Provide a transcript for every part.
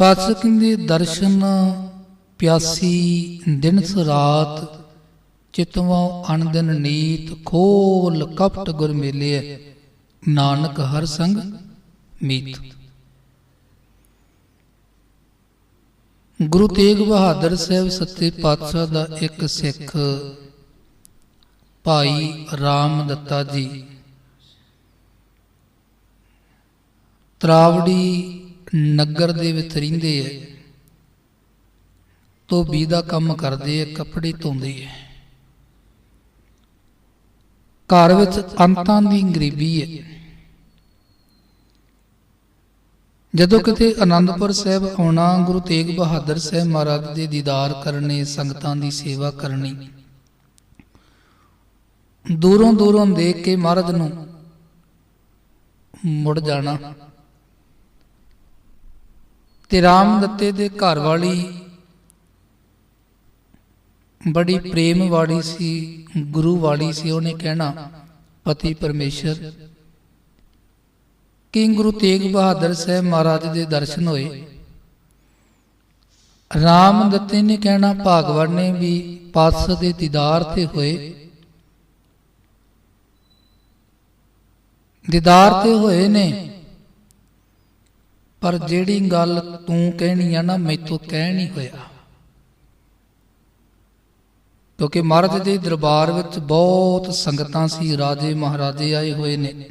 ਪਾਤਸ਼ਾਹ ਕਹਿੰਦੇ ਦਰਸ਼ਨ ਪਿਆਸੀ ਦਿਨ ਰਾਤ, ਚਿਤਵੋਂ ਅਣਦਿਨ ਨੀਤ ਖੋਲ ਕਪਟ ਗੁਰ ਮੇਲੇ, ਨਾਨਕ ਹਰ ਸੰਗ ਮੀਤ। ਗੁਰੂ ਤੇਗ ਬਹਾਦਰ ਸਾਹਿਬ ਸੱਚੇ ਪਾਤਸ਼ਾਹ ਦਾ ਇੱਕ ਸਿੱਖ ਭਾਈ ਰਾਮ ਦੱਤਾ ਜੀ। ਤਰਾਵੜੀ ਨਗਰ ਦੇ ਵਿੱਚ ਰਹਿੰਦੇ ਐ। ਧੋਬੀ ਦਾ ਕੰਮ ਕਰਦੇ ਐ, ਕੱਪੜੇ ਧੋਂਦੇ ਐ। ਘਰ ਵਿੱਚ ਅੰਤਾਂ ਦੀ ਗਰੀਬੀ ਹੈ ਜਦੋਂ ਕਿਤੇ ਆਨੰਦਪੁਰ ਸਾਹਿਬ ਆਉਣਾ, ਗੁਰੂ ਤੇਗ ਬਹਾਦਰ ਸਾਹਿਬ ਮਹਾਰਾਜ ਦੇ ਦੀਦਾਰ ਕਰਨੇ ਸੰਗਤਾਂ ਦੀ ਸੇਵਾ ਕਰਨੀ। ਦੂਰੋਂ ਦੂਰੋਂ ਦੇਖ ਕੇ ਮਹਾਰਾਜ ਨੂੰ ਮੁੜ ਜਾਣਾ। ਤੇ ਰਾਮ ਦਿੱਤੇ ਦੇ ਘਰ ਵਾਲੀ ਬੜੀ ਪ੍ਰੇਮ ਵਾਲੀ ਸੀ, ਗੁਰੂ ਵਾਲੀ ਸੀ, ਉਹਨੇ ਕਹਿਣਾ, ਪਤੀ ਪਰਮੇਸ਼ਰ, ਕਿ ਗੁਰੂ ਤੇਗ ਬਹਾਦਰ ਸਾਹਿਬ ਮਹਾਰਾਜ ਦੇ ਦਰਸ਼ਨ ਹੋਏ? ਰਾਮ ਦਿੱਤੇ ਨੇ ਕਹਿਣਾ ਭਾਗਵਤ ਨੇ ਵੀ ਪਾਤਸ਼ਾਹ ਦੇ ਦੀਦਾਰ ਤੇ ਹੋਏ। ਦੀਦਾਰ ਤੇ ਹੋਏ ਨੇ। ਪਰ ਜਿਹੜੀ ਗੱਲ ਤੂੰ ਕਹਿਣੀ ਆ ਨਾ, ਮੈਥੋਂ ਕਹਿ ਨਹੀਂ ਹੋਇਆ। ਕਿਉਂਕਿ ਮਹਾਰਾਜ ਦੇ ਦਰਬਾਰ ਵਿੱਚ ਬਹੁਤ ਸੰਗਤਾਂ ਸੀ, ਰਾਜੇ ਮਹਾਰਾਜੇ ਆਏ ਹੋਏ ਨੇ।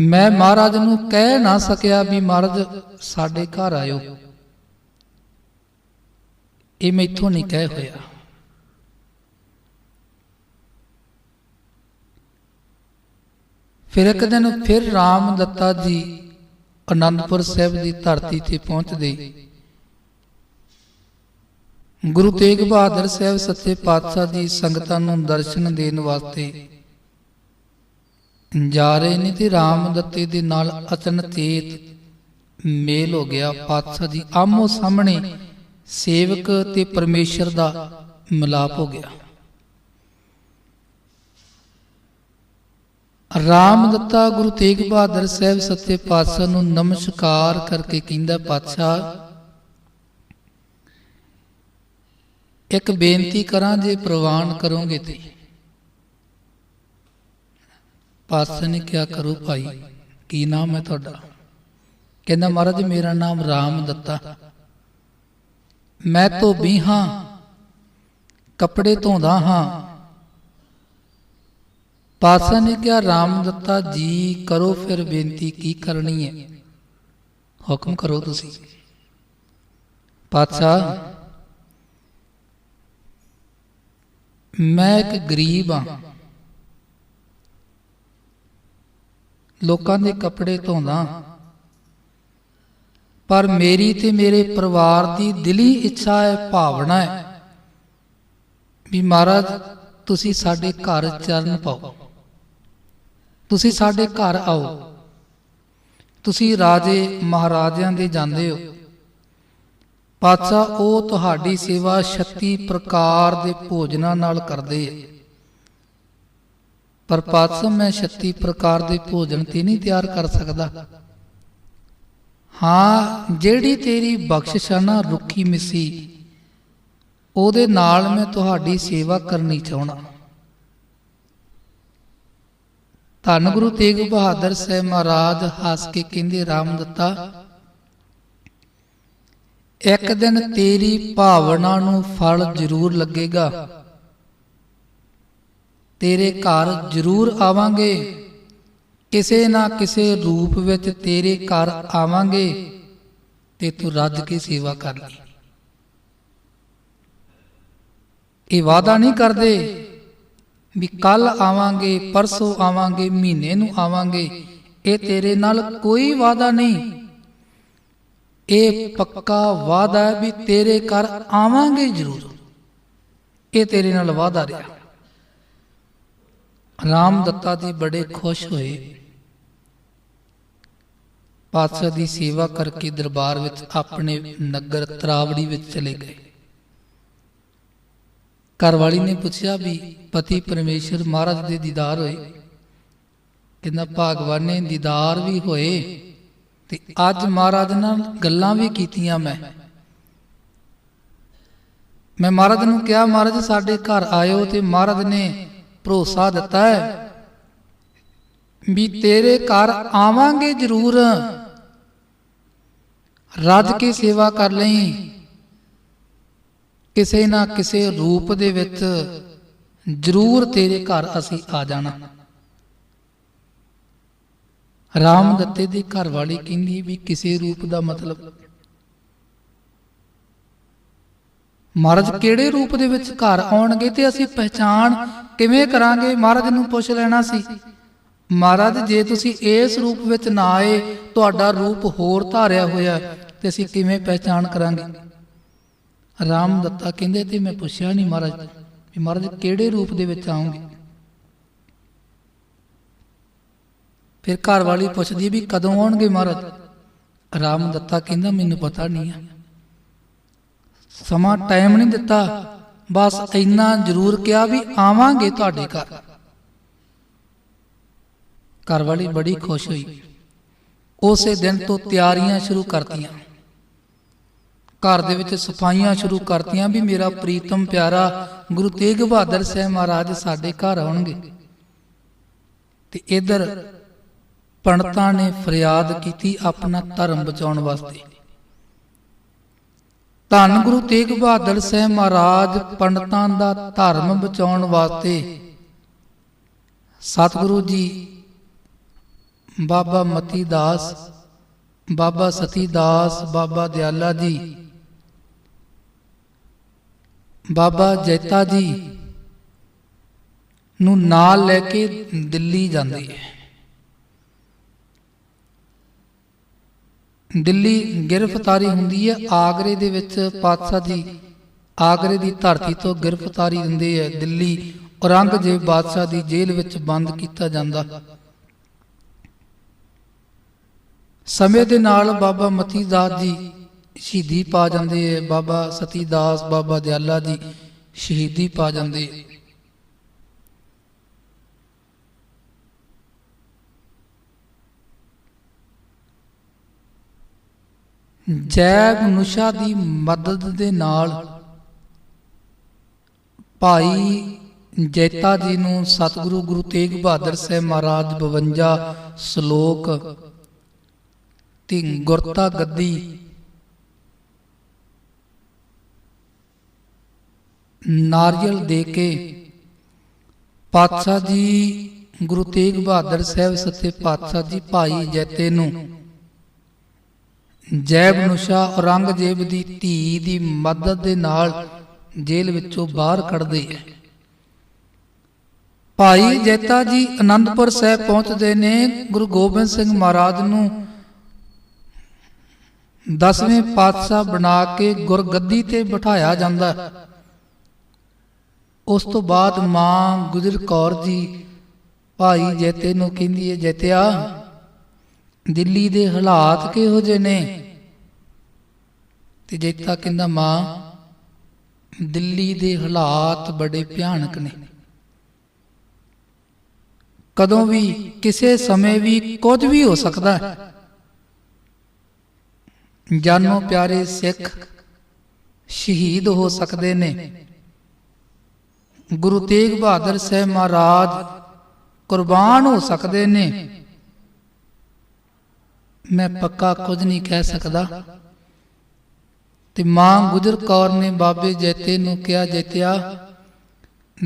ਮੈਂ ਮਹਾਰਾਜ ਨੂੰ ਕਹਿ ਨਾ ਸਕਿਆ ਵੀ ਮਹਾਰਾਜ, ਸਾਡੇ ਘਰ ਆਇਓ। ਇਹ ਮੈਥੋਂ ਨਹੀਂ ਕਹਿ ਹੋਇਆ। ਫਿਰ ਇੱਕ ਦਿਨ ਫਿਰ ਰਾਮ ਦੱਤਾ ਜੀ ਅਨੰਦਪੁਰ ਸਾਹਿਬ ਦੀ ਧਰਤੀ ਤੇ ਪਹੁੰਚਦੇ ਗੁਰੂ ਤੇਗ ਬਹਾਦਰ ਸਾਹਿਬ ਸੱਚੇ ਪਾਤਸ਼ਾਹ ਦੀ ਸੰਗਤਾਂ ਨੂੰ ਦਰਸ਼ਨ ਦੇਣ ਵਾਸਤੇ ਜਾ ਰਹੇ ਨੇ ਤੇ ਰਾਮ ਦੱਤੇ ਦੇ ਨਾਲ ਅਚਨਚੇਤ ਮੇਲ ਹੋ ਗਿਆ। ਪਾਤਸ਼ਾਹ ਜੀ ਆਮੋ ਸਾਹਮਣੇ ਸੇਵਕ ਤੇ ਪਰਮੇਸ਼ਰ ਦਾ ਮਿਲਾਪ ਹੋ ਗਿਆ। ਰਾਮ ਦਿੱਤਾ ਗੁਰੂ ਤੇਗ ਬਹਾਦਰ ਸਾਹਿਬ ਸੱਚੇ ਪਾਤਸ਼ਾਹ ਨੂੰ ਨਮਸਕਾਰ ਕਰਕੇ ਕਹਿੰਦਾ, ਪਾਤਸ਼ਾਹ, ਇੱਕ ਬੇਨਤੀ ਕਰਾਂ ਜੇ ਪ੍ਰਵਾਨ ਕਰੋਗੇ ਤੇ। ਪਾਤਸ਼ਾਹ ਨੇ ਕਿਹਾ, ਕਰੋ ਭਾਈ, ਕੀ ਨਾਮ ਹੈ ਤੁਹਾਡਾ? ਕਹਿੰਦਾ, ਮਹਾਰਾਜ, ਮੇਰਾ ਨਾਮ ਰਾਮ ਦਿੱਤਾ। ਮੈਂ ਧੋਬੀ ਹਾਂ, ਕੱਪੜੇ ਧੋਂਦਾ ਹਾਂ ਪਾਤਸ਼ਾਹ ਨੇ ਕਿਹਾ, ਰਾਮ ਦਿੱਤਾ, ਜੀ ਕਰੋ ਫਿਰ ਬੇਨਤੀ, ਕੀ ਕਰਨੀ ਹੈ? ਹੁਕਮ ਕਰੋ ਤੁਸੀਂ। ਪਾਤਸ਼ਾਹ, ਮੈਂ ਇੱਕ ਗਰੀਬ ਹਾਂ। ਲੋਕਾਂ ਦੇ ਕੱਪੜੇ ਧੋਂਦਾ ਪਰ ਮੇਰੀ ਤੇ ਮੇਰੇ ਪਰਿਵਾਰ ਦੀ ਦਿਲੀ ਇੱਛਾ ਹੈ, ਭਾਵਨਾ ਹੈ ਵੀ ਮਹਾਰਾਜ, ਤੁਸੀਂ ਸਾਡੇ ਘਰ ਚਰਨ ਪਾਓ। ਤੁਸੀਂ ਸਾਡੇ ਘਰ ਆਓ। ਤੁਸੀਂ ਰਾਜੇ ਮਹਾਰਾਜਿਆਂ ਦੇ ਜਾਂਦੇ ਹੋ। ਪਾਤਸ਼ਾਹ ਉਹ ਤੁਹਾਡੀ ਸੇਵਾ 36 ਪ੍ਰਕਾਰ ਦੇ ਭੋਜਨਾਂ ਨਾਲ ਕਰਦੇ ਹੈ। ਪਰ ਪਾਤਸ਼ਾਹ ਮੈਂ 36 ਪ੍ਰਕਾਰ ਦੇ ਭੋਜਨ ਤੇ ਨਹੀਂ ਤਿਆਰ ਕਰ ਸਕਦਾ। ਹਾਂ, ਜਿਹੜੀ ਤੇਰੀ ਬਖਸ਼ਿਸ਼ ਆ ਨਾ ਰੁੱਖੀ ਮਿੱਸੀ, ਉਹਦੇ ਨਾਲ ਮੈਂ ਤੁਹਾਡੀ ਸੇਵਾ ਕਰਨੀ ਚਾਹਣਾ ਧੰਨ ਗੁਰੂ ਤੇਗ ਬਹਾਦਰ ਸਾਹਿਬ ਮਹਾਰਾਜ, ਹੱਸ ਕੇ ਕਹਿੰਦੇ ਰਾਮ ਦਿੱਤਾ। ਇੱਕ ਦਿਨ ਤੇਰੀ ਭਾਵਨਾ ਨੂੰ ਫਲ ਜ਼ਰੂਰ ਲੱਗੇਗਾ। ਤੇਰੇ ਘਰ ਜ਼ਰੂਰ ਆਵਾਂਗੇ। ਕਿਸੇ ਨਾ ਕਿਸੇ ਰੂਪ ਵਿੱਚ ਤੇਰੇ ਘਰ ਆਵਾਂਗੇ ਤੇ ਤੂੰ ਰੱਜ ਕੇ ਸੇਵਾ ਕਰ ਲਈ ਇਹ ਵਾਦਾ ਨਹੀਂ ਕਰਦੇ। ਵੀ ਕੱਲ ਆਵਾਂਗੇ, ਪਰਸੋਂ ਆਵਾਂਗੇ, ਮਹੀਨੇ ਨੂੰ ਆਵਾਂਗੇ, ਇਹ ਤੇਰੇ ਨਾਲ ਕੋਈ ਵਾਦਾ ਨਹੀਂ। ਇਹ ਪੱਕਾ ਵਾਦਾ ਹੈ ਵੀ ਤੇਰੇ ਘਰ ਆਵਾਂਗੇ ਜ਼ਰੂਰ। ਇਹ ਤੇਰੇ ਨਾਲ ਵਾਦਾ ਰਿਹਾ। ਰਾਮ ਦੱਤਾ ਜੀ ਬੜੇ ਖੁਸ਼ ਹੋਏ। ਪਾਤਸ਼ਾਹ ਦੀ ਸੇਵਾ ਕਰਕੇ ਦਰਬਾਰ ਵਿੱਚ ਆਪਣੇ ਨਗਰ ਤਰਾਵੜੀ ਵਿੱਚ ਚਲੇ ਗਏ। ਘਰਵਾਲੀ ਨੇ ਪੁੱਛਿਆ ਵੀ ਪਤੀ ਪਰਮੇਸ਼ਰ ਮਹਾਰਾਜ ਦੇ ਦੀਦਾਰ ਹੋਏ। ਕਹਿੰਦਾ, ਭਾਗਵਾਨ ਨੇ ਦੀਦਾਰ ਵੀ ਹੋਏ ਤੇ ਅੱਜ ਮਹਾਰਾਜ ਨਾਲ ਗੱਲਾਂ ਵੀ ਕੀਤੀਆਂ ਮੈਂ। ਮੈਂ ਮਹਾਰਾਜ ਨੂੰ ਕਿਹਾ, ਮਹਾਰਾਜ, ਸਾਡੇ ਘਰ ਆਇਓ ਤੇ ਮਹਾਰਾਜ ਨੇ ਭਰੋਸਾ ਦਿੱਤਾ ਹੈ ਵੀ ਤੇਰੇ ਘਰ ਆਵਾਂਗੇ ਜ਼ਰੂਰ। ਰੱਜ ਕੇ ਸੇਵਾ ਕਰ ਲਈ। ਕਿਸੇ ਨਾ ਕਿਸੇ ਰੂਪ ਦੇ ਵਿੱਚ ਜ਼ਰੂਰ ਤੇਰੇ ਘਰ ਅਸੀਂ ਆ ਜਾਣਾ। ਰਾਮ ਦੱਤੇ ਦੀ ਘਰ ਵਾਲੀ ਕਹਿੰਦੀ ਵੀ ਕਿਸੇ ਰੂਪ ਦਾ ਮਤਲਬ। ਮਹਾਰਾਜ, ਕਿਹੜੇ ਰੂਪ ਦੇ ਵਿੱਚ ਘਰ ਆਉਣਗੇ ਤੇ ਅਸੀਂ ਪਹਿਚਾਣ ਕਿਵੇਂ ਕਰਾਂਗੇ? ਮਹਾਰਾਜ ਨੂੰ ਪੁੱਛ ਲੈਣਾ ਸੀ। ਮਹਾਰਾਜ, ਜੇ ਤੁਸੀਂ ਇਸ ਰੂਪ ਵਿੱਚ ਨਾ ਆਏ, ਤੁਹਾਡਾ ਰੂਪ ਹੋਰ ਧਾਰਿਆ ਹੋਇਆ ਤੇ ਅਸੀਂ ਕਿਵੇਂ ਪਹਿਚਾਣ ਕਰਾਂਗੇ? ਰਾਮ ਦੱਤਾ ਕਹਿੰਦੇ ਤੇ ਮੈਂ ਪੁੱਛਿਆ ਨਹੀਂ ਮਹਾਰਾਜ, ਵੀ ਮਹਾਰਾਜ ਕਿਹੜੇ ਰੂਪ ਦੇ ਵਿੱਚ ਆਉਂਗੇ? ਫਿਰ ਘਰ ਵਾਲੀ ਪੁੱਛਦੀ ਵੀ ਕਦੋਂ ਆਉਣਗੇ ਮਹਾਰਾਜ? ਰਾਮ ਦੱਤਾ ਕਹਿੰਦਾ, ਮੈਨੂੰ ਪਤਾ ਨਹੀਂ ਆ। ਸਮਾਂ ਟਾਈਮ ਨਹੀਂ ਦਿੱਤਾ, ਬਸ ਇੰਨਾ ਜ਼ਰੂਰ ਕਿਹਾ ਵੀ ਆਵਾਂਗੇ ਤੁਹਾਡੇ ਘਰ। ਘਰ ਵਾਲੀ ਬੜੀ ਖੁਸ਼ ਹੋਈ। ਉਸੇ ਦਿਨ ਤੋਂ ਤਿਆਰੀਆਂ ਸ਼ੁਰੂ ਕਰਤੀਆਂ। ਘਰ ਦੇ ਵਿੱਚ ਸਫਾਈਆਂ ਸ਼ੁਰੂ ਕਰਤੀਆਂ ਵੀ ਮੇਰਾ ਪ੍ਰੀਤਮ ਪਿਆਰਾ ਗੁਰੂ ਤੇਗ ਬਹਾਦਰ ਸਾਹਿਬ ਮਹਾਰਾਜ ਸਾਡੇ ਘਰ ਆਉਣਗੇ। ਤੇ ਇਧਰ ਪੰਡਤਾਂ ਨੇ ਫਰਿਆਦ ਕੀਤੀ ਆਪਣਾ ਧਰਮ ਬਚਾਉਣ ਵਾਸਤੇ। ਧੰਨ ਗੁਰੂ ਤੇਗ ਬਹਾਦਰ ਸਾਹਿਬ ਮਹਾਰਾਜ ਪੰਡਤਾਂ ਦਾ ਧਰਮ ਬਚਾਉਣ ਵਾਸਤੇ। ਸਤਿਗੁਰੂ ਜੀ, ਬਾਬਾ ਮਤੀ ਦਾਸ, ਬਾਬਾ ਸਤੀ ਦਾਸ, ਬਾਬਾ ਦਿਆਲਾ ਜੀ ਬਾਬਾ ਜੈਤਾ ਜੀ ਨੂੰ ਨਾਲ ਲੈ ਕੇ ਦਿੱਲੀ ਜਾਂਦੇ ਹੈ। ਦਿੱਲੀ ਗ੍ਰਿਫਤਾਰੀ ਹੁੰਦੀ ਹੈ। ਆਗਰੇ ਦੇ ਵਿੱਚ ਪਾਤਸ਼ਾਹ ਜੀ ਆਗਰੇ ਦੀ ਧਰਤੀ ਤੋਂ ਗ੍ਰਿਫਤਾਰੀ ਦਿੰਦੇ ਹੈ। ਦਿੱਲੀ ਔਰੰਗਜ਼ੇਬ ਬਾਦਸ਼ਾਹ ਦੀ ਜੇਲ੍ਹ ਵਿੱਚ ਬੰਦ ਕੀਤਾ ਜਾਂਦਾ। ਸਮੇਂ ਦੇ ਨਾਲ ਬਾਬਾ ਮਤੀ ਦਾਸ ਜੀ ਸ਼ਹੀਦੀ ਪਾ ਜਾਂਦੇ ਹੈ ਬਾਬਾ ਸਤੀ ਦਾਸ, ਬਾਬਾ ਦਿਆਲਾ ਜੀ, ਸ਼ਹੀਦੀ ਪਾ ਜਾਂਦੇ। ਹੈ ਜੈਬ ਨੁਸ਼ਾ ਦੀ ਮਦਦ ਦੇ ਨਾਲ ਭਾਈ ਜੈਤਾ ਜੀ ਨੂੰ ਸਤਿਗੁਰੂ ਗੁਰੂ ਤੇਗ ਬਹਾਦਰ ਸਾਹਿਬ ਮਹਾਰਾਜ 52 ਸ਼ਲੋਕ ਤੇ ਗੁਰਤਾ ਗੱਦੀ ਨਾਰੀਅਲ ਦੇ ਕੇ ਪਾਤਸ਼ਾਹ ਜੀ, ਗੁਰੂ ਤੇਗ ਬਹਾਦਰ ਸਾਹਿਬ ਸੱਚੇ ਪਾਤਸ਼ਾਹ ਜੀ ਭਾਈ ਜੈਤੇ ਨੂੰ। ਜੈਬ ਨੁਸ਼ਾ ਔਰੰਗਜ਼ੇਬ ਦੀ ਧੀ ਦੀ ਮਦਦ ਦੇ ਨਾਲ ਜੇਲ੍ਹ ਵਿੱਚੋਂ ਬਾਹਰ ਕੱਢਦੇ ਹੈ। ਭਾਈ ਜੈਤਾ ਜੀ ਆਨੰਦਪੁਰ ਸਾਹਿਬ ਪਹੁੰਚਦੇ ਨੇ। ਗੁਰੂ ਗੋਬਿੰਦ ਸਿੰਘ ਮਹਾਰਾਜ ਨੂੰ ਦਸਵੇਂ ਪਾਤਸ਼ਾਹ ਬਣਾ ਕੇ ਗੁਰਗੱਦੀ ਤੇ ਬਿਠਾਇਆ ਜਾਂਦਾ ਹੈ। ਉਸ ਤੋਂ ਬਾਅਦ ਮਾਂ ਗੁਜਰ ਕੌਰ ਜੀ, ਭਾਈ ਜੈਤੇ ਨੂੰ ਕਹਿੰਦੀ ਹੈ ਜੈਤਿਆ, ਦਿੱਲੀ ਦੇ ਹਾਲਾਤ ਕਿਹੋ ਜਿਹੇ ਨੇ? ਤੇ ਜੈਤਾ ਕਹਿੰਦਾ, ਮਾਂ, ਦਿੱਲੀ ਦੇ ਹਾਲਾਤ ਬੜੇ ਭਿਆਨਕ ਨੇ। ਕਦੋਂ ਵੀ ਕਿਸੇ ਸਮੇਂ ਵੀ ਕੁਝ ਵੀ ਹੋ ਸਕਦਾ ਹੈ। ਜਾਨੋ ਪਿਆਰੇ ਸਿੱਖ, ਸ਼ਹੀਦ ਹੋ ਸਕਦੇ ਨੇ। ਗੁਰੂ ਤੇਗ ਬਹਾਦਰ ਸਾਹਿਬ ਮਹਾਰਾਜ ਕੁਰਬਾਨ ਹੋ ਸਕਦੇ ਨੇ। ਮੈਂ ਪੱਕਾ ਕੁਝ ਨਹੀਂ ਕਹਿ ਸਕਦਾ। ਤੇ ਮਾਂ ਗੁਜਰ ਕੌਰ ਨੇ ਬਾਬੇ ਜੈਤੇ ਨੂੰ ਕਿਹਾ, ਜੈਤਿਆ,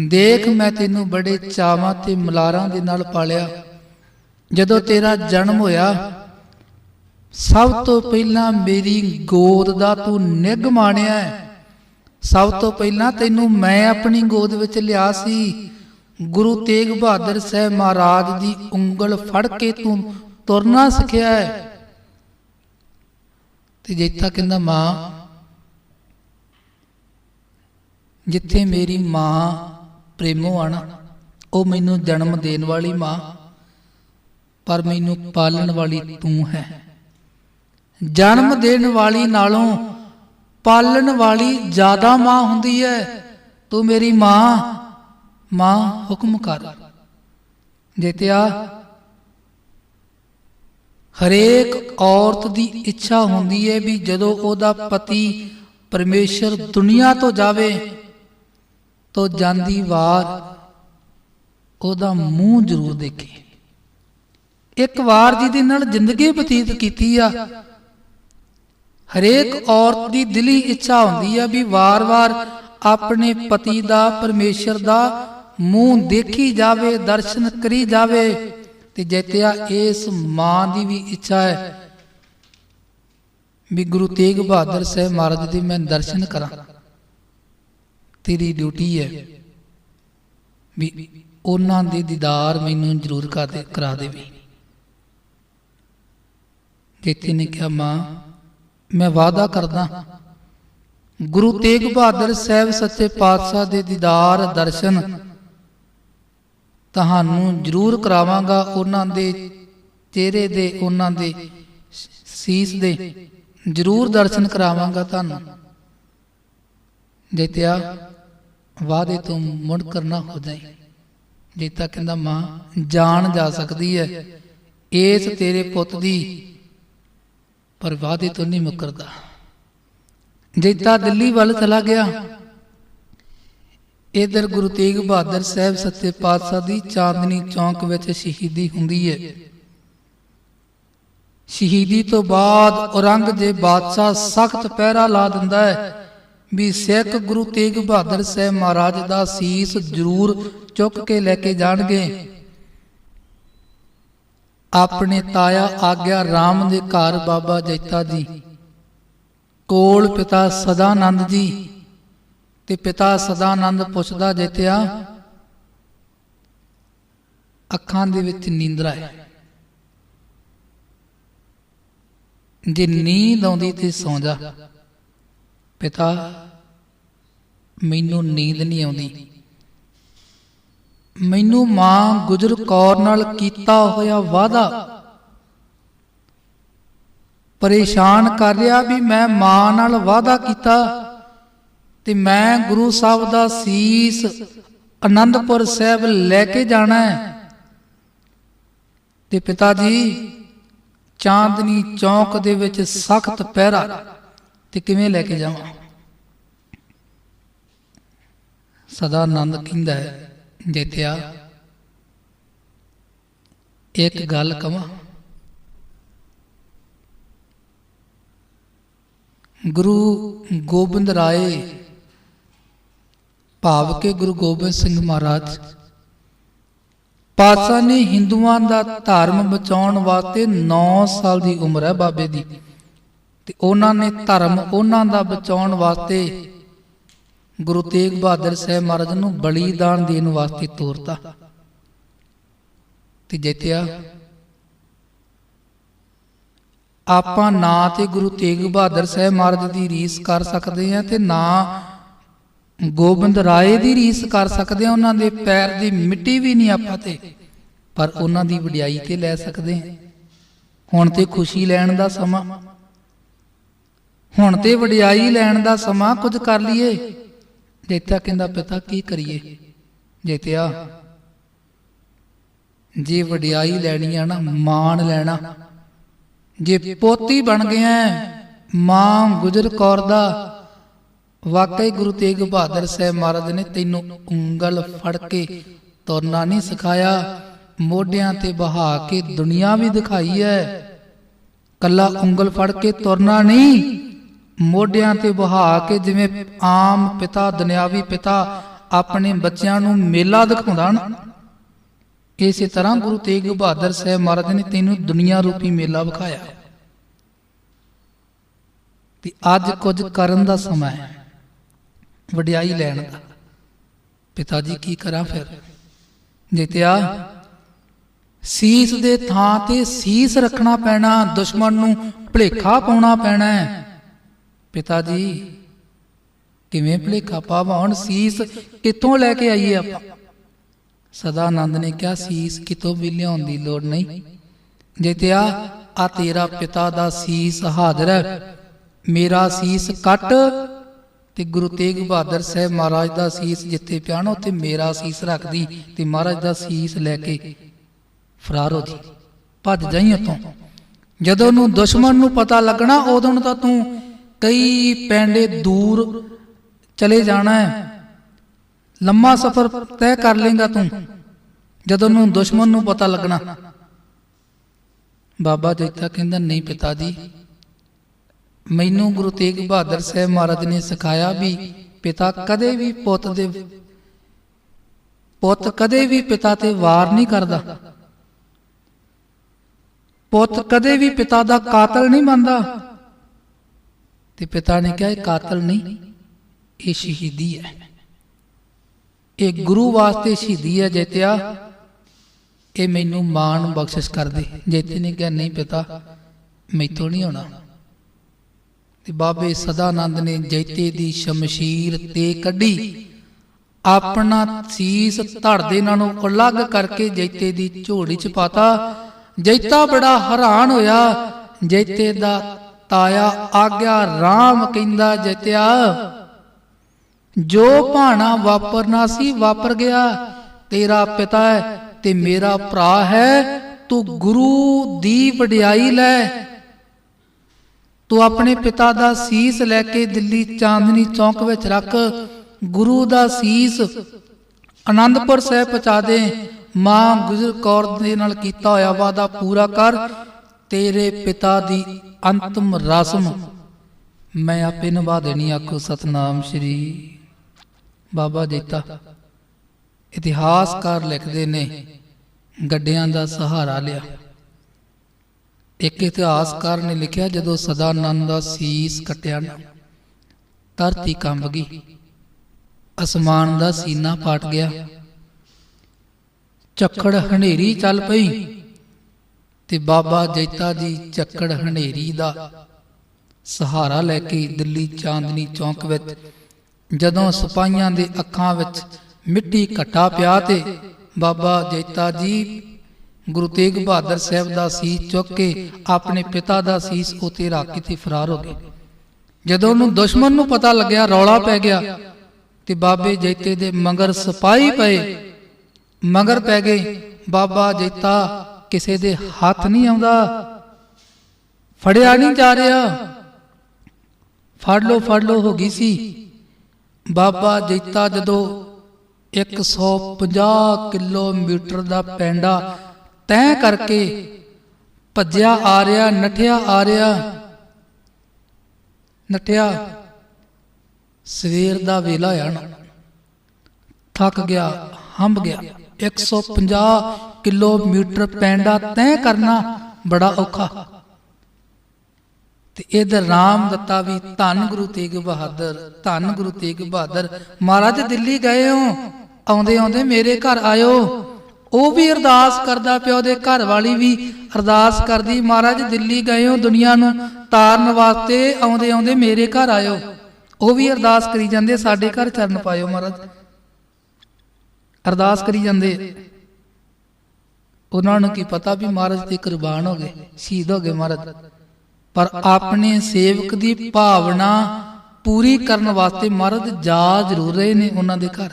ਦੇਖ ਮੈਂ ਤੈਨੂੰ ਬੜੇ ਚਾਵਾਂ ਤੇ ਮਲਾਰਾਂ ਦੇ ਨਾਲ ਪਾਲਿਆ। ਜਦੋਂ ਤੇਰਾ ਜਨਮ ਹੋਇਆ, ਸਭ ਤੋਂ ਪਹਿਲਾਂ ਮੇਰੀ ਗੋਦ ਦਾ ਤੂੰ ਨਿੱਘ ਮਾਣਿਆ ਸਭ ਤੋਂ ਪਹਿਲਾਂ ਤੈਨੂੰ ਮੈਂ ਆਪਣੀ ਗੋਦ ਵਿੱਚ ਲਿਆ ਸੀ। ਗੁਰੂ ਤੇਗ ਬਹਾਦਰ ਸਾਹਿਬ ਮਹਾਰਾਜ ਦੀ ਉਂਗਲ ਫੜ ਕੇ ਤੂੰ ਤੁਰਨਾ ਸਿੱਖਿਆ ਹੈ। ਤੇ ਜੇਤਾ ਕਹਿੰਦਾ, ਮਾਂ, ਜਿੱਥੇ ਮੇਰੀ ਮਾਂ ਪ੍ਰੇਮੋ ਆਣਾ, ਉਹ ਮੈਨੂੰ ਜਨਮ ਦੇਣ ਵਾਲੀ ਮਾਂ, ਪਰ ਮੈਨੂੰ ਪਾਲਣ ਵਾਲੀ ਤੂੰ ਹੈ। ਜਨਮ ਦੇਣ ਵਾਲੀ ਨਾਲੋਂ ਪਾਲਣ ਵਾਲੀ ਜ਼ਿਆਦਾ ਮਾਂ ਹੁੰਦੀ ਹੈ, ਤੂੰ ਮੇਰੀ ਮਾਂ ਮਾਂ ਹੁਕਮ ਕਰ। ਜੇਤਿਆ, ਹਰੇਕ ਔਰਤ ਦੀ ਇੱਛਾ ਹੁੰਦੀ ਹੈ ਵੀ ਜਦੋਂ ਉਹਦਾ ਪਤੀ ਪਰਮੇਸ਼ਰ ਦੁਨੀਆ ਤੋਂ ਜਾਵੇ, ਤਾਂ ਜਾਂਦੀ ਵਾਰ ਉਹਦਾ ਮੂੰਹ ਜ਼ਰੂਰ ਦੇਖੇ। ਇੱਕ ਵਾਰ ਜਿਹਦੇ ਨਾਲ ਜ਼ਿੰਦਗੀ ਬਤੀਤ ਕੀਤੀ ਆ ਹਰੇਕ ਔਰਤ ਦੀ ਦਿਲੀ ਇੱਛਾ ਹੁੰਦੀ ਹੈ ਵੀ ਵਾਰ-ਵਾਰ ਆਪਣੇ ਪਤੀ ਦਾ, ਪਰਮੇਸ਼ਰ ਦਾ ਮੂੰਹ ਦੇਖੀ ਜਾਵੇ, ਦਰਸ਼ਨ ਕਰੀ ਜਾਵੇ। ਤੇ ਜੈਤਿਆ ਇਸ ਮਾਂ ਦੀ ਵੀ ਇੱਛਾ ਹੈ ਵੀ ਗੁਰੂ ਤੇਗ ਬਹਾਦਰ ਸਾਹਿਬ ਮਹਾਰਾਜ ਦੇ ਮੈਂ ਦਰਸ਼ਨ ਕਰਾਂ। ਤੇਰੀ ਡਿਊਟੀ ਹੈ ਵੀ ਉਹਨਾਂ ਦੇ ਦੀਦਾਰ ਮੈਨੂੰ ਜ਼ਰੂਰ ਕਰ ਦੇ ਕਰਾ ਦੇਵੀ। ਜੇਤੇ ਨੇ ਕਿਹਾ, ਮਾਂ ਮੈਂ ਵਾਅਦਾ ਕਰਦਾ ਗੁਰੂ ਤੇਗ ਬਹਾਦਰ ਸਾਹਿਬ ਸੱਚੇ ਪਾਤਸ਼ਾਹ ਦੇ ਦੀਦਾਰ ਦਰਸ਼ਨ ਤੁਹਾਨੂੰ ਜ਼ਰੂਰ ਕਰਾਵਾਂਗਾ ਉਹਨਾਂ ਦੇ ਚਿਹਰੇ ਦੇ, ਉਹਨਾਂ ਦੇ ਸੀਸ ਦੇ। ਜ਼ਰੂਰ ਦਰਸ਼ਨ ਕਰਾਵਾਂਗਾ ਤੁਹਾਨੂੰ। ਜੇਤਿਆ ਵਾਅਦੇ ਤੋਂ ਮੁੜ ਕਰਨਾ ਹੋ ਜਾਏ ਜੇਤਾ ਕਹਿੰਦਾ ਮਾਂ ਜਾਣ ਜਾ ਸਕਦੀ ਹੈ। ਇਸ ਤੇਰੇ ਪੁੱਤ ਦੀ ਪਰ ਵਾਅਦੇ ਤੋਂ ਨਹੀਂ ਮੁਕਰਦਾ। ਜੇਤਾ ਦਿੱਲੀ ਵੱਲ ਚਲਾ ਗਿਆ, ਇਧਰ ਗੁਰੂ ਤੇਗ ਬਹਾਦਰ ਸਾਹਿਬ ਸੱਚੇ ਪਾਤਸ਼ਾਹ ਦੀ ਚਾਂਦਨੀ ਚੌਂਕ ਵਿੱਚ ਸ਼ਹੀਦੀ ਹੁੰਦੀ ਹੈ ਸ਼ਹੀਦੀ ਤੋਂ ਬਾਅਦ ਔਰੰਗਜ਼ੇਬ ਬਾਦਸ਼ਾਹ ਸਖਤ ਪਹਿਰਾ ਲਾ ਦਿੰਦਾ ਹੈ ਵੀ ਸਿੱਖ ਗੁਰੂ ਤੇਗ ਬਹਾਦਰ ਸਾਹਿਬ ਮਹਾਰਾਜ ਦਾ ਸੀਸ ਜ਼ਰੂਰ ਚੁੱਕ ਕੇ ਲੈ ਕੇ ਜਾਣਗੇ। ਆਪਣੇ ਤਾਇਆ ਆਗਿਆ RAM ਦੇ ਘਰ ਬਾਬਾ ਜੈਤਾ ਜੀ। ਕੋਲ ਪਿਤਾ ਸਦਾਨੰਦ ਜੀ। ਤੇ ਪਿਤਾ ਸਦਾਨੰਦ ਪੁੱਛਦਾ ਜੈਤਿਆ ਅੱਖਾਂ ਦੇ ਵਿੱਚ ਨੀਂਦਰਾ ਹੈ ਜੇ ਨੀਂਦ ਆਉਂਦੀ ਤੇ ਸੌਂ ਜਾ। ਪਿਤਾ, ਮੈਨੂੰ ਨੀਂਦ ਨਹੀਂ ਆਉਂਦੀ। ਮੈਨੂੰ ਮਾਂ ਗੁਜਰ ਕੌਰ ਨਾਲ ਕੀਤਾ ਹੋਇਆ ਵਾਅਦਾ। ਪਰੇਸ਼ਾਨ ਕਰ ਰਿਹਾ ਵੀ ਮੈਂ ਮਾਂ ਨਾਲ ਵਾਅਦਾ ਕੀਤਾ ਤੇ ਮੈਂ ਗੁਰੂ ਸਾਹਿਬ ਦਾ ਸੀਸ ਆਨੰਦਪੁਰ ਸਾਹਿਬ ਲੈ ਕੇ ਜਾਣਾ ਹੈ। ਤੇ ਪਿਤਾ ਜੀ, ਚਾਂਦਨੀ ਚੌਂਕ ਦੇ ਵਿੱਚ ਸਖਤ ਪਹਿਰਾ, ਤੇ ਕਿਵੇਂ ਲੈ ਕੇ ਜਾਵਾਂ? ਸਦਾ ਆਨੰਦ ਕਹਿੰਦਾ ਹੈ। ਜੇਤਿਆ ਇੱਕ ਗੱਲ ਕਵਾਂ। ਗੁਰੂ ਗੋਬਿੰਦ ਰਾਏ ਭਾਵ ਕੇ ਗੁਰੂ ਗੋਬਿੰਦ ਸਿੰਘ ਮਹਾਰਾਜ ਪਾਤਸ਼ਾਹ ਨੇ ਹਿੰਦੂਆਂ ਦਾ ਧਰਮ ਬਚਾਉਣ ਵਾਸਤੇ 9 ਸਾਲ ਦੀ ਉਮਰ ਹੈ ਬਾਬੇ ਦੀ ਤੇ ਉਹਨਾਂ ਨੇ ਧਰਮ ਉਹਨਾਂ ਦਾ ਬਚਾਉਣ ਵਾਸਤੇ ਗੁਰੂ ਤੇਗ ਬਹਾਦਰ ਸਾਹਿਬ ਮਹਾਰਾਜ ਨੂੰ ਬਲੀਦਾਨ ਦੇਣ ਵਾਸਤੇ ਤੋਰਤਾ। ਤੇ ਜਿੱਤਿਆ। ਆਪਾਂ ਨਾ ਤੇ ਗੁਰੂ ਤੇਗ ਬਹਾਦਰ ਸਾਹਿਬ ਮਹਾਰਾਜ ਦੀ ਰੀਸ ਕਰ ਸਕਦੇ ਆ ਤੇ ਨਾ ਗੋਬਿੰਦ ਰਾਏ ਦੀ ਰੀਸ ਕਰ ਸਕਦੇ ਆ ਉਹਨਾਂ ਦੇ ਪੈਰ ਦੀ ਮਿੱਟੀ ਵੀ ਨਹੀਂ ਆਪਾਂ ਤੇ, ਪਰ ਉਹਨਾਂ ਦੀ ਵਡਿਆਈ ਤੇ ਲੈ ਸਕਦੇ ਆ ਹੁਣ ਤੇ ਖੁਸ਼ੀ ਲੈਣ ਦਾ ਸਮਾਂ। ਹੁਣ ਤੇ ਵਡਿਆਈ ਲੈਣ ਦਾ ਸਮਾਂ ਕੁਝ ਕਰ ਲਈਏ। ਜੇਤਾ ਕਹਿੰਦਾ, ਪਿਤਾ, ਕੀ ਕਰੀਏ? ਜੇਤਿਆ ਜੇ ਵਡਿਆਈ ਲੈਣੀ ਆ ਨਾ, ਮਾਣ ਲੈਣਾ। ਜੇ ਪੋਤੀ ਬਣ ਗਿਆ ਮਾਂ ਗੁਜਰ ਕੌਰ ਦਾ, ਵਾਕਈ ਗੁਰੂ ਤੇਗ ਬਹਾਦਰ ਸਾਹਿਬ ਮਹਾਰਾਜ ਨੇ ਤੈਨੂੰ ਉਂਗਲ ਫੜ ਕੇ ਤੁਰਨਾ ਨਹੀਂ ਸਿਖਾਇਆ। ਮੋਢਿਆਂ ਤੇ ਬਹਾ ਕੇ ਦੁਨੀਆ ਵੀ ਦਿਖਾਈ ਹੈ ਕੱਲਾ ਉਂਗਲ ਫੜ ਕੇ ਤੁਰਨਾ ਨਹੀਂ। ਮੋਢਿਆਂ ਤੇ ਬਹਾ ਕੇ ਜਿਵੇਂ ਆਮ ਪਿਤਾ, ਦੁਨਿਆਵੀ ਪਿਤਾ ਆਪਣੇ ਬੱਚਿਆਂ ਨੂੰ ਮੇਲਾ ਦਿਖਾਉਂਦਾ ਨਾ ਇਸੇ ਤਰ੍ਹਾਂ ਗੁਰੂ ਤੇਗ ਬਹਾਦਰ ਸਾਹਿਬ ਮਹਾਰਾਜ ਨੇ ਤੈਨੂੰ ਦੁਨੀਆ ਰੂਪੀ ਮੇਲਾ ਵਿਖਾਇਆ ਤੇ ਅੱਜ ਕੁਝ ਕਰਨ ਦਾ ਸਮਾਂ ਹੈ, ਵਡਿਆਈ ਲੈਣ ਦਾ। ਪਿਤਾ ਜੀ, ਕੀ ਕਰਾਂ ਫਿਰ? ਜੇਤਿਆ ਸੀਸ ਦੇ ਥਾਂ ਤੇ ਸੀਸ ਰੱਖਣਾ ਪੈਣਾ, ਦੁਸ਼ਮਣ ਨੂੰ ਭਲੇਖਾ ਪਾਉਣਾ ਪੈਣਾ ਹੈ। ਪਿਤਾ ਜੀ, ਕਿਵੇਂ ਭਲੇਖਾ ਪਾਵਾਉਣ ਸੀਸ ਕਿੱਥੋਂ ਲੈ ਕੇ ਆਈਏ ਆਪਾਂ? ਸਦਾ ਆਨੰਦ ਨੇ ਕਿਹਾ, ਸੀਸ ਕਿਤੋਂ ਵੀ ਲਿਆਉਣ ਦੀ ਲੋੜ ਨਹੀਂ। ਜੇ ਤੇ ਆ ਆ ਤੇਰਾ ਪਿਤਾ ਦਾ ਸੀਸ ਹਾਜ਼ਰ ਹੈ। ਮੇਰਾ ਸੀਸ ਕੱਟ ਤੇ ਗੁਰੂ ਤੇਗ ਬਹਾਦਰ ਸਾਹਿਬ ਮਹਾਰਾਜ ਦਾ ਸੀਸ ਜਿੱਥੇ ਪਿਆ ਨਾ, ਉੱਥੇ ਮੇਰਾ ਸੀਸ ਰੱਖਦੀ ਤੇ ਮਹਾਰਾਜ ਦਾ ਸੀਸ ਲੈ ਕੇ ਫਰਾਰ ਹੋ ਜੀ ਭੱਜ ਜਾਈ ਉਤੋਂ ਜਦੋਂ ਨੂੰ ਦੁਸ਼ਮਣ ਨੂੰ ਪਤਾ ਲੱਗਣਾ, ਉਦੋਂ ਨੂੰ ਤਾਂ ਤੂੰ ਕਈ ਪੈਂਡੇ ਦੂਰ ਚਲੇ ਜਾਣਾ ਹੈ। ਲੰਮਾ ਸਫ਼ਰ ਤੈਅ ਕਰ ਲੇਗਾ ਤੂੰ, ਜਦੋਂ ਨੂੰ ਦੁਸ਼ਮਣ ਨੂੰ ਪਤਾ ਲੱਗਣਾ। ਬਾਬਾ ਜੈਤਾ ਕਹਿੰਦਾ, ਨਹੀਂ ਪਿਤਾ ਜੀ, ਮੈਨੂੰ ਗੁਰੂ ਤੇਗ ਬਹਾਦਰ ਸਾਹਿਬ ਮਹਾਰਾਜ ਨੇ ਸਿਖਾਇਆ ਵੀ ਪਿਤਾ ਕਦੇ ਵੀ ਪੁੱਤ ਦੇ, ਪੁੱਤ ਕਦੇ ਵੀ ਪਿਤਾ ਤੇ ਵਾਰ ਨਹੀਂ ਕਰਦਾ। ਪੁੱਤ ਕਦੇ ਵੀ ਪਿਤਾ ਦਾ ਕਾਤਲ ਨਹੀਂ ਬਣਦਾ। ਤੇ ਪਿਤਾ ਨੇ ਕਿਹਾ ਇਹ ਕਾਤਲ ਨਹੀਂ ਇਹ ਸ਼ਹੀਦੀ ਹੈ। ਇਹ ਗੁਰੂ ਵਾਸਤੇ ਸ਼ਹੀਦੀ ਹੈ ਜੇਤਿਆ ਇਹ ਮੈਨੂੰ ਮਾਣ ਬਖਸ਼ਿਸ਼ ਕਰ ਦੇ ਜੇਤੇ ਨੇ ਕਿਹਾ ਨਹੀਂ ਪਿਤਾ ਮੈਥੋਂ ਨਹੀਂ ਹੋਣਾ। ਤੇ ਬਾਬੇ ਸਦਾਨੰਦ ਨੇ ਜੈਤੇ ਦੀ ਸ਼ਮਸ਼ੀਰ ਤੇ ਕੱਢੀ। ਆਪਣਾ ਸੀਸ ਧੜ ਦੇ ਨਾਲੋਂ ਅਲੱਗ ਕਰਕੇ ਜੈਤੇ ਦੀ ਝੋਲੀ ਚ ਪਾਤਾ। ਜੈਤਾ ਬੜਾ ਹੈਰਾਨ ਹੋਇਆ। ਜੈਤੇ ਦਾ ਤਾਇਆ, ਆਗਿਆ RAM ਕਹਿੰਦਾ ਜੈਤਿਆ, ਜੋ ਭਾਣਾ ਵਾਪਰਨਾ ਸੀ ਵਾਪਰ ਗਿਆ, ਤੇਰਾ ਪਿਤਾ ਹੈ ਤੇ ਮੇਰਾ ਭਰਾ ਹੈ, ਤੂੰ ਗੁਰੂ ਦੀ ਵਡਿਆਈ ਲੈ। ਤੂੰ ਆਪਣੇ ਪਿਤਾ ਦਾ ਸੀਸ ਲੈ ਕੇ ਦਿੱਲੀ ਚਾਂਦਨੀ ਚੌਂਕ ਵਿੱਚ ਰੱਖ, ਗੁਰੂ ਦਾ ਸੀਸ ਆਨੰਦਪੁਰ ਸਾਹਿਬ ਪਹੁੰਚਾ ਦੇ। ਮਾਂ ਗੁਜਰ ਕੌਰ ਦੇ ਨਾਲ ਕੀਤਾ ਹੋਇਆ ਵਾਦਾ ਪੂਰਾ ਕਰ ਤੇਰੇ ਪਿਤਾ ਦੀ ਅੰਤਮ ਰਸਮ ਮੈਂ ਆਪੇ ਨਿਭਾ ਦੇਣੀ ਆਖੋ ਸਤਨਾਮ ਸ਼੍ਰੀ ਬਾਬਾ ਜੀਤਾ। ਇਤਿਹਾਸਕਾਰ ਲਿਖਦੇ ਨੇ, ਗੱਡਿਆਂ ਦਾ ਸਹਾਰਾ ਲਿਆ। ਇੱਕ ਇਤਿਹਾਸਕਾਰ ਨੇ ਲਿਖਿਆ, ਜਦੋਂ ਸਦਾਨੰਦ ਦਾ ਸੀਸ ਕੱਟਿਆ ਨਾ, ਧਰਤੀ ਕੰਬ ਗਈ। ਅਸਮਾਨ ਦਾ ਸੀਨਾ ਪਾਟ ਗਿਆ। ਚੱਕੜ ਹਨੇਰੀ ਚੱਲ ਪਈ। ਤੇ ਬਾਬਾ ਜੈਤਾ ਜੀ ਚੱਕੜ ਹਨੇਰੀ ਦਾ ਸਹਾਰਾ ਲੈ ਕੇ ਦਿੱਲੀ ਚਾਂਦਨੀ ਚੌਂਕ ਵਿੱਚ ਜਦੋਂ ਸਿਪਾਹੀਆਂ ਦੇ ਅੱਖਾਂ ਵਿੱਚ ਮਿੱਟੀ ਘਟਾ ਪਿਆ ਤੇ ਬਾਬਾ ਜੈਤਾ ਜੀ ਗੁਰੂ ਤੇਗ ਬਹਾਦਰ ਸਾਹਿਬ ਦਾ ਸੀਸ ਚੁੱਕ ਕੇ ਆਪਣੇ ਪਿਤਾ ਦਾ ਸੀਸ ਉਤੇ ਰੱਖ ਕੇ ਤੇ ਫਰਾਰ ਹੋ ਗਏ। ਜਦੋਂ ਉਹਨੂੰ ਦੁਸ਼ਮਣ ਨੂੰ ਪਤਾ ਲੱਗਿਆ, ਰੌਲਾ ਪੈ ਗਿਆ ਤੇ ਬਾਬੇ ਜੈਤੇ ਦੇ ਮਗਰ ਸਿਪਾਹੀ ਪਏ। ਮਗਰ ਪੈ ਗਏ, ਬਾਬਾ ਜੈਤਾ ਕਿਸੇ ਦੇ ਹੱਥ ਨਹੀਂ ਆਉਂਦਾ। ਫੜਿਆ ਨਹੀਂ ਜਾ ਰਿਹਾ। ਫੜ ਲੋ ਫੜ ਲੋ ਹੋ ਗਈ ਸੀ। ਬਾਬਾ ਜੀਤਾ ਜਦੋਂ 150 ਕਿਲੋਮੀਟਰ ਦਾ ਪੈਂਡਾ ਤੈਅ ਕਰਕੇ ਭੱਜਿਆ ਆ ਰਿਹਾ, ਨਠਿਆ ਆ ਰਿਹਾ, ਨਠਿਆ, ਸਵੇਰ ਦਾ ਵੇਲਾ ਹੋਇਆ ਥੱਕ ਗਿਆ, ਹੰਬ ਗਿਆ। 150 ਕਿਲੋਮੀਟਰ ਪੈਂਡਾ ਤੈਅ ਕਰਨਾ ਬੜਾ ਔਖਾ। ਤੇ ਇਧਰ ਰਾਮ ਦਿੱਤਾ ਵੀ ਧੰਨ ਗੁਰੂ ਤੇਗ ਬਹਾਦਰ, ਧੰਨ ਗੁਰੂ ਤੇਗ ਬਹਾਦਰ, ਮਹਾਰਾਜ ਦਿੱਲੀ ਗਏ ਹੋ, ਆਉਂਦੇ ਆਉਂਦੇ ਮੇਰੇ ਘਰ ਆਇਓ। ਉਹ ਵੀ ਅਰਦਾਸ ਕਰਦਾ ਪਿਓ ਦੇ ਘਰ ਵਾਲੀ ਵੀ ਅਰਦਾਸ ਕਰਦੀ, ਮਹਾਰਾਜ ਦਿੱਲੀ ਗਏ ਹੋ ਦੁਨੀਆ ਨੂੰ, ਤਾਰਨ ਵਾਸਤੇ ਆਉਂਦੇ ਆਉਂਦੇ ਮੇਰੇ ਘਰ ਆਇਓ। ਉਹ ਵੀ ਅਰਦਾਸ ਕਰੀ ਜਾਂਦੇ, ਸਾਡੇ ਘਰ ਚਰਨ ਪਾਇਓ ਮਹਾਰਾਜ। ਅਰਦਾਸ ਕਰੀ ਜਾਂਦੇ। ਉਹਨਾਂ ਨੂੰ ਕੀ ਪਤਾ ਵੀ ਮਹਾਰਾਜ ਤੇ ਕੁਰਬਾਨ ਹੋ ਗਏ, ਸ਼ਹੀਦ ਹੋ ਗਏ ਮਹਾਰਾਜ। ਪਰ ਆਪਣੇ ਸੇਵਕ ਦੀ ਭਾਵਨਾ ਪੂਰੀ ਕਰਨ ਵਾਸਤੇ ਮਹਾਰਾਜ ਜਾ ਜ਼ਰੂਰ ਰਹੇ ਨੇ ਉਹਨਾਂ ਦੇ ਘਰ।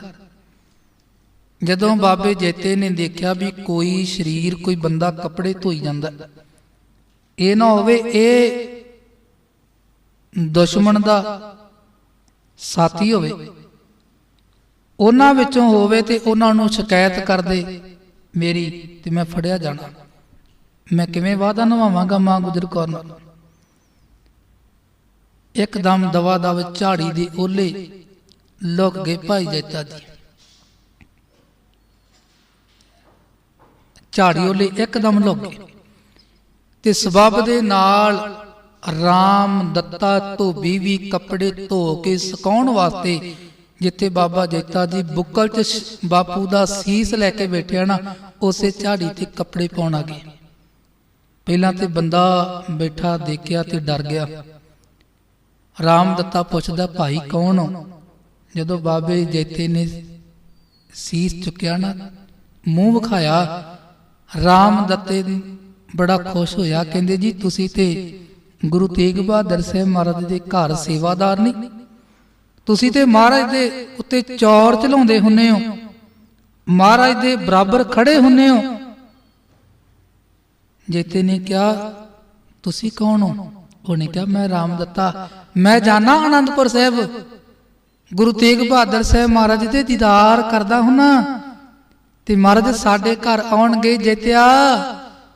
ਜਦੋਂ ਬਾਬੇ ਜੇਤੇ ਨੇ ਦੇਖਿਆ ਵੀ ਕੋਈ ਸਰੀਰ, ਕੋਈ ਬੰਦਾ ਕੱਪੜੇ ਧੋਈ ਜਾਂਦਾ, ਇਹ ਨਾ ਹੋਵੇ ਇਹ ਦੁਸ਼ਮਣ ਦਾ ਸਾਥੀ ਹੋਵੇ। ਉਹਨਾਂ ਵਿੱਚੋਂ ਹੋਵੇ ਤੇ ਉਹਨਾਂ ਨੂੰ ਸ਼ਿਕਾਇਤ ਕਰਦੇ ਮੇਰੀ ਤੇ ਮੈਂ ਫੜਿਆ ਜਾਣਾ। ਮੈਂ ਕਿਵੇਂ ਵਾਦਾ ਨਿਭਾਵਾਂਗਾ ਮਾਂ ਗੁਜਰ ਕੌਰ ਨਾਲ? ਇੱਕਦਮ ਦਵਾ ਦਵ ਝਾੜੀ ਦੇ ਓਲੇ ਲੁਕ ਗਏ ਭਾਈ ਜੈਤਾ ਜੀ ਝਾੜੀ ਓਲੇ ਇੱਕਦਮ ਲੁਕ ਗਏ ਤੇ ਸਬਬ ਦੇ ਨਾਲ ਰਾਮ ਦੱਤਾ ਧੋਬੀ ਵੀ ਕੱਪੜੇ ਧੋ ਕੇ ਸੁਕਾਉਣ ਵਾਸਤੇ ਜਿੱਥੇ ਬਾਬਾ ਜੈਤਾ ਜੀ ਬੁੱਕਲ 'ਚ ਬਾਪੂ ਦਾ ਸੀਸ ਲੈ ਕੇ ਬੈਠਿਆ ਨਾ, ਉਸੇ ਝਾੜੀ ਤੇ ਕੱਪੜੇ ਪਾਉਣ ਆ ਗਏ। ਪਹਿਲਾਂ ਤੇ ਬੰਦਾ ਬੈਠਾ, ਦੇਖਿਆ ਤੇ ਡਰ ਗਿਆ। ਰਾਮ ਦੱਤਾ ਪੁੱਛਦਾ, ਭਾਈ ਕੌਣ ਹੋ? ਜਦੋਂ ਬਾਬੇ ਜੈਤੇ ਨੇ ਸੀਸ ਚੁੱਕਿਆ ਨਾ, ਮੂੰਹ ਵਿਖਾਇਆ ਰਾਮ ਦੱਤੇ ਬੜਾ ਖੁਸ਼ ਹੋਇਆ। ਕਹਿੰਦੇ, ਜੀ, ਤੁਸੀਂ ਤੇ ਗੁਰੂ ਤੇਗ ਬਹਾਦਰ ਸਾਹਿਬ ਮਹਾਰਾਜ ਦੇ ਘਰ ਸੇਵਾਦਾਰ ਨਹੀਂ? ਤੁਸੀਂ ਤੇ ਮਹਾਰਾਜ ਦੇ ਉੱਤੇ ਚੌਰ ਚਲਾਉਂਦੇ ਹੁੰਨੇ ਹੋ। ਮਹਾਰਾਜ ਦੇ ਬਰਾਬਰ ਖੜੇ ਹੁੰਨੇ ਹੋ। ਜੇਤੇ ਨੇ ਕਿਹਾ, ਤੁਸੀਂ ਕੌਣ ਹੋ? ਉਹਨੇ ਕਿਹਾ, ਮੈਂ ਰਾਮ ਦਿੱਤਾ। ਮੈਂ ਜਾਣਾ ਆਨੰਦਪੁਰ ਸਾਹਿਬ। ਗੁਰੂ ਤੇਗ ਬਹਾਦਰ ਸਾਹਿਬ ਮਹਾਰਾਜ ਦੇ ਦੀਦਾਰ ਕਰਦਾ ਹੁੰਨਾ। ਤੇ ਮਹਾਰਾਜ ਸਾਡੇ ਘਰ ਆਉਣਗੇ ਜੇਤਿਆ।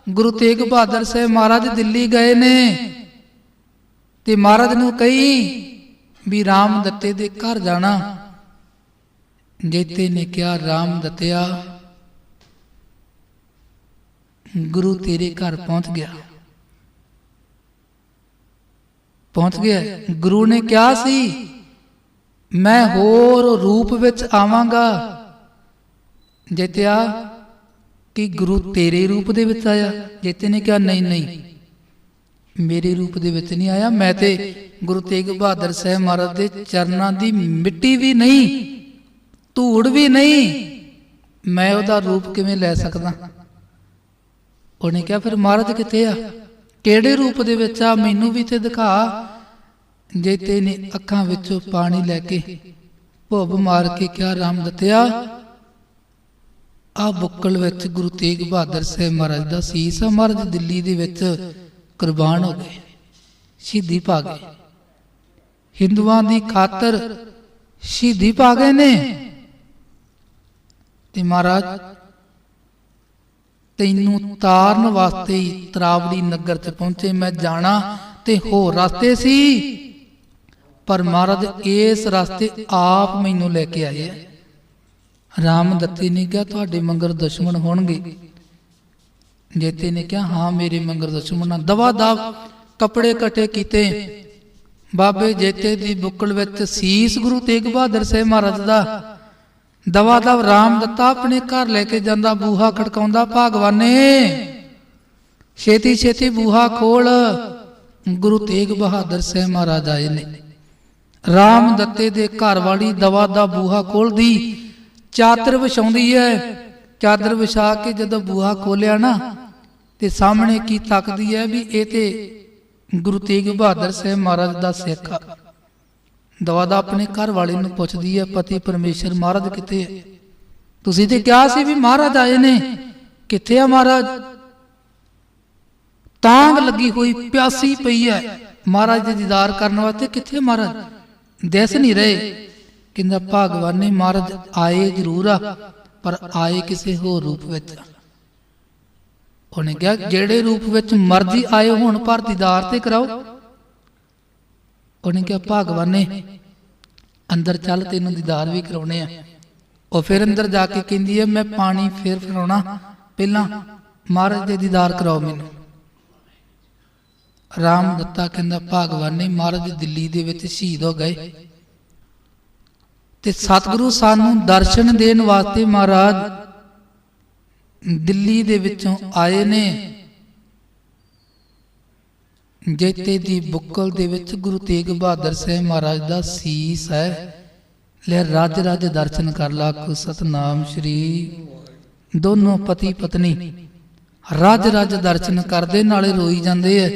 ਗੁਰੂ ਤੇਗ ਬਹਾਦਰ ਸਾਹਿਬ ਮਹਾਰਾਜ ਦਿੱਲੀ ਗਏ ਨੇ। ਤੇ ਮਹਾਰਾਜ ਨੂੰ ਕਹੀ ਵੀ ਰਾਮ ਦਿੱਤੇ ਦੇ ਘਰ ਜਾਣਾ। ਜੇਤੇ ਨੇ ਕਿਹਾ, ਰਾਮ ਦਿੱਤਿਆ, ਗੁਰੂ ਤੇਰੇ ਘਰ ਪਹੁੰਚ ਗਿਆ। ਪਹੁੰਚ ਗਿਆ। ਗੁਰੂ ਨੇ ਕਿਹਾ ਸੀ, ਮੈਂ ਹੋਰ ਰੂਪ ਵਿੱਚ ਆਵਾਂਗਾ। ਜੇਤਿਆ, ਕਿ ਗੁਰੂ ਤੇਰੇ ਰੂਪ ਦੇ ਵਿੱਚ ਆਇਆ। ਜੇਤੇ ਨੇ ਕਿਹਾ, ਨਹੀਂ ਨਹੀਂ। ਮੇਰੇ ਰੂਪ ਦੇ ਵਿੱਚ ਨਹੀਂ ਆਇਆ। ਮੈਂ ਤੇ ਗੁਰੂ ਤੇਗ ਬਹਾਦਰ ਸਾਹਿਬ ਮਹਾਰਾਜ ਦੇ ਚਰਨਾਂ ਦੀ ਮਿੱਟੀ ਵੀ ਨਹੀਂ, ਧੂੜ ਵੀ ਨਹੀਂ, ਮੈਂ ਉਹਦਾ ਰੂਪ ਕਿਵੇਂ ਲੈ ਸਕਦਾ? ਉਹਨੇ ਕਿਹਾ, ਫਿਰ ਮਹਾਰਾਜ ਕਿੱਥੇ ਆ? ਕਿਹੜੇ ਰੂਪ ਦੇ ਵਿੱਚ ਆ? ਮੈਨੂੰ ਵੀ ਤੇ ਦਿਖਾ। ਜੇਤੇ ਨੇ ਅੱਖਾਂ ਵਿੱਚੋਂ ਪਾਣੀ ਲੈ ਕੇ ਭੁੱਬ ਮਾਰ ਕੇ ਕਿਹਾ, ਰਾਮ ਦਤਿਆ। ਆ ਬੁੱਕਲ ਵਿੱਚ ਗੁਰੂ ਤੇਗ ਬਹਾਦਰ ਸਾਹਿਬ ਮਹਾਰਾਜ ਦਾ ਸੀਸ ਆ। ਮਹਾਰਾਜ ਦਿੱਲੀ ਦੇ ਵਿੱਚ ਕੁਰਬਾਨ ਹੋ ਗਏ, ਸ਼ਹੀਦੀ ਪਾ ਗਏ। ਹਿੰਦੂਆਂ ਦੀ ਖਾਤਰ ਸ਼ਹੀਦੀ ਪਾ ਗਏ ਨੇ। ਤੇ ਮਹਾਰਾਜ, ਤੈਨੂੰ ਤਾਰਨ ਵਾਸਤੇ ਹੀ ਤਰਾਵੜੀ ਨਗਰ ਤੇ ਪਹੁੰਚੇ, ਮੈਂ ਜਾਣਾ ਤੇ ਹੋਰ ਰਸਤੇ ਸੀ। ਪਰ ਮਹਾਰਾਜ, ਇਸ ਰਸਤੇ ਆਪ ਮੈਨੂੰ ਲੈ ਕੇ ਆਏ ਰਾਮ ਦੱਤੀ ਨੇ ਕਿਹਾ ਤੁਹਾਡੇ ਮੰਗਰ ਦੁਸ਼ਮਣ ਹੋਣਗੇ। ਜੇਤੇ ਨੇ ਕਿਹਾ, ਹਾਂ, ਮੇਰੇ ਮੰਗਰ ਦੁਸ਼ਮਣ ਦਵਾ ਦਵ, ਕੱਪੜੇ ਕਟੇ ਕੀਤੇ। ਬਾਬੇ ਜੇਤੇ ਦੀ ਬੁੱਕਲ ਵਿੱਚ ਸੀਸ ਗੁਰੂ ਤੇਗ ਬਹਾਦਰ ਸਾਹਿਬ ਮਹਾਰਾਜ ਦਾ। ਦਵਾ ਦਵ, ਰਾਮ ਦਿੱਤਾ ਆਪਣੇ ਘਰ ਲੈ ਕੇ ਜਾਂਦਾ, ਬੂਹਾ ਖੜਕਾਉਂਦਾ, ਭਾਗਵਾਨੇ, ਛੇਤੀ ਛੇਤੀ ਬੂਹਾ ਖੋਲ। ਗੁਰੂ ਤੇਗ ਬਹਾਦਰ ਸਾਹਿਬ ਮਹਾਰਾਜ ਆਏ ਨੇ। ਰਾਮ ਦਿੱਤੇ ਦੇ ਘਰ ਵਾਲੀ ਦਵਾ ਦਾ ਬੂਹਾ ਖੋਲਦੀ, ਚਾਦਰ ਵਿਛਾਉਂਦੀ ਹੈ। ਚਾਦਰ ਵਿਛਾ ਕੇ ਜਦੋਂ ਬੂਹਾ ਖੋਲਿਆ ਨਾ ਤੇ ਸਾਹਮਣੇ ਕੀ ਤੱਕਦੀ ਹੈ ਵੀ ਇਹ ਤੇ ਗੁਰੂ ਤੇਗ ਬਹਾਦਰ ਸਾਹਿਬ ਮਹਾਰਾਜ ਦਾ ਸਿੱਖ ਆ। ਦਵਾ ਆਪਣੇ ਘਰ ਵਾਲੇ ਨੂੰ ਪੁੱਛਦੀ ਹੈ, ਪਤੀ ਪਰਮੇਸ਼ਰ, ਮਹਾਰਾਜ ਕਿੱਥੇ ਹੈ? ਤੁਸੀਂ ਤੇ ਕਿਹਾ ਸੀ ਵੀ ਮਹਾਰਾਜ ਆਏ ਨੇ। ਕਿੱਥੇ ਆ ਮਹਾਰਾਜ? ਤਾਂਗ ਲੱਗੀ ਹੋਈ ਪਿਆਸੀ ਪਈ ਹੈ ਮਹਾਰਾਜ ਦੇ ਦੀਦਾਰ ਕਰਨ ਵਾਸਤੇ। ਕਿੱਥੇ ਮਹਾਰਾਜ? ਦਿਸ ਨਹੀਂ ਰਹੇ। ਕਹਿੰਦਾ, ਭਗਵਾਨ ਨੇ ਮਹਾਰਾਜ ਆਏ ਜ਼ਰੂਰ ਆ, ਪਰ ਆਏ ਕਿਸੇ ਹੋਰ ਰੂਪ ਵਿੱਚ ਉਹਨੇ ਕਿਹਾ, ਜਿਹੜੇ ਰੂਪ ਵਿੱਚ ਮਰਜ਼ੀ ਆਏ ਹੋਣ ਪਰ ਦੀਦਾਰ ਤੇ ਕਰਾਓ। ਉਹਨੇ ਕਿਹਾ, ਭਗਵਾਨ ਨੇ ਅੰਦਰ ਚੱਲ, ਤੈਨੂੰ ਦੀਦਾਰ ਵੀ ਕਰਾਉਣੇ ਆ। ਉਹ ਫਿਰ ਅੰਦਰ ਜਾ ਕੇ ਕਹਿੰਦੀ ਹੈ, ਮੈਂ ਪਾਣੀ ਫੇਰ ਫਰਾਉਣਾ। ਪਹਿਲਾਂ ਮਹਾਰਾਜ ਦੇ ਦੀਦਾਰ ਕਰਾਓ ਮੈਨੂੰ। ਰਾਮ ਦਿੱਤਾ ਕਹਿੰਦਾ, ਭਗਵਾਨ ਨੇ ਮਹਾਰਾਜ ਦਿੱਲੀ ਦੇ ਵਿੱਚ ਸ਼ਹੀਦ ਹੋ ਗਏ। ਤੇ ਸਤਿਗੁਰੂ ਸਾਨੂੰ ਦਰਸ਼ਨ ਦੇਣ ਵਾਸਤੇ ਮਹਾਰਾਜ ਦਿੱਲੀ ਦੇ ਵਿੱਚੋਂ ਆਏ ਨੇ। ਜੇਤੇ ਦੀ ਬੁੱਕਲ ਦੇ ਵਿੱਚ ਗੁਰੂ ਤੇਗ ਬਹਾਦਰ ਸਾਹਿਬ ਮਹਾਰਾਜ ਦਾ ਸੀਸ ਹੈ ਲੈ ਰਾਜ ਰਾਜ ਦਰਸ਼ਨ ਕਰ ਲਾ ਕੋ ਸਤਨਾਮ ਸ਼੍ਰੀ ਦੋਨੋਂ ਪਤੀ ਪਤਨੀ। ਰਾਜ ਰਾਜ ਦਰਸ਼ਨ ਕਰਦੇ ਨਾਲੇ ਰੋਈ ਜਾਂਦੇ ਐ।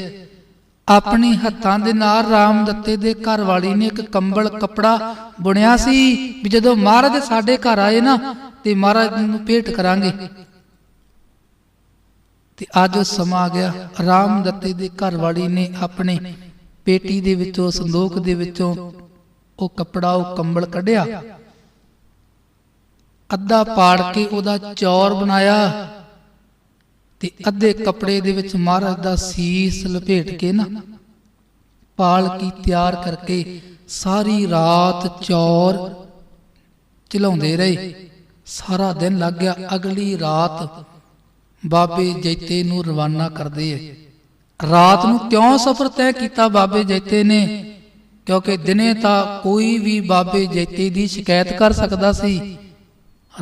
ਆਪਣੀ ਹੱਥਾਂ ਦੇ ਨਾਲ ਰਾਮ ਦਿੱਤੇ ਦੇ ਘਰ ਵਾਲੀ ਨੇ ਇੱਕ ਕੰਬਲ ਕੱਪੜਾ ਬੁਣਿਆ ਸੀ ਵੀ ਜਦੋਂ ਮਹਾਰਾਜ ਸਾਡੇ ਘਰ ਆਏ ਨਾ ਤੇ ਮਹਾਰਾਜ ਨੂੰ ਭੇਟ ਕਰਾਂਗੇ। ਤੇ ਅੱਜ ਉਹ ਸਮਾਂ ਆ ਗਿਆ। ਰਾਮ ਦਿੱਤੇ ਦੇ ਘਰ ਵਾਲੀ ਨੇ ਆਪਣੇ ਪੇਟੀ ਦੇ ਵਿੱਚੋਂ ਸੰਦੋਖ ਦੇ ਵਿੱਚੋਂ ਉਹ ਕੱਪੜਾ, ਉਹ ਕੰਬਲ ਕੱਢਿਆ। ਅੱਧਾ ਪਾੜ ਕੇ ਉਹਦਾ ਚੌਰ ਬਣਾਇਆ ਤੇ ਅੱਧੇ ਕੱਪੜੇ ਦੇ ਵਿੱਚ ਮਹਾਰਾਜ ਦਾ ਸੀਸ ਲਪੇਟ ਕੇ ਨਾ ਪਾਲ ਕੀ ਤਿਆਰ ਕਰਕੇ ਸਾਰੀ ਰਾਤ ਚੌਰ ਚਲਾਉਂਦੇ ਰਹੇ। ਸਾਰਾ ਦਿਨ ਲੱਗ ਗਿਆ। ਅਗਲੀ ਰਾਤ ਬਾਬੇ ਜੈਤੇ ਨੂੰ ਰਵਾਨਾ ਕਰਦੇ ਐ ਰਾਤ ਨੂੰ ਕਿਉਂ ਸਫ਼ਰ ਤੈਅ ਕੀਤਾ ਬਾਬੇ ਜੈਤੇ ਨੇ? ਕਿਉਂਕਿ ਦਿਨੇ ਤਾਂ ਕੋਈ ਵੀ ਬਾਬੇ ਜੈਤੇ ਦੀ ਸ਼ਿਕਾਇਤ ਕਰ ਸਕਦਾ ਸੀ।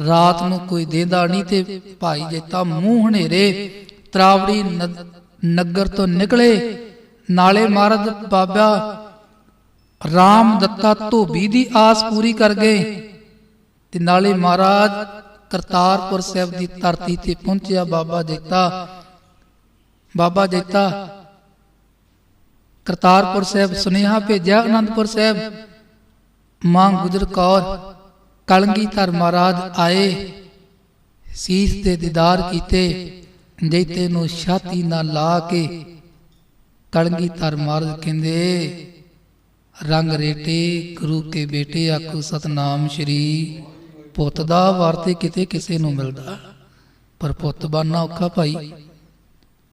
ਰਾਤ ਨੂੰ ਕੋਈ ਦੇਂਦਾ ਨਹੀਂ ਤੇ ਭਾਈ ਜੈਤਾ ਮੂੰਹ ਹਨੇਰੇ, ਤਰਾਵੜੀ ਨਗਰ ਤੋਂ ਨਿਕਲੇ। ਨਾਲੇ ਮਹਾਰਾਜ ਬਾਬਾ ਰਾਮ ਦਿੱਤਾ ਧੋਬੀ ਦੀ ਆਸ ਪੂਰੀ ਕਰ ਗਏ। ਤੇ ਨਾਲੇ ਮਹਾਰਾਜ ਕਰਤਾਰਪੁਰ ਸਾਹਿਬ ਦੀ ਧਰਤੀ ਤੇ ਪਹੁੰਚਿਆ ਬਾਬਾ ਜੈਤਾ ਬਾਬਾ ਜੈਤਾ ਕਰਤਾਰਪੁਰ ਸਾਹਿਬ ਸੁਨੇਹਾ ਭੇਜਿਆ ਅਨੰਦਪੁਰ ਸਾਹਿਬ। ਮਾਂ ਗੁਜਰ ਕੌਰ ਕਲਗੀਧਰ ਮਹਾਰਾਜ ਆਏ, ਸੀਸ ਤੇ ਦੀਦਾਰ ਕੀਤੇ, ਜੈਤੇ ਨੂੰ ਛਾਤੀ ਨਾਲ ਲਾ ਕੇ ਕਲਗੀਧਰ ਮਹਾਰਾਜ ਕਹਿੰਦੇ, ਰੰਗ ਰੇਟੇ ਗੁਰੂ ਕੇ ਬੇਟੇ ਆਖੋ ਸਤਨਾਮ ਸ਼੍ਰੀ। ਪੁੱਤ ਦਾ ਵਰਤੇ ਕਿਤੇ ਕਿਸੇ ਨੂੰ ਮਿਲਦਾ। ਪਰ ਪੁੱਤ ਬਣਨਾ ਔਖਾ ਭਾਈ।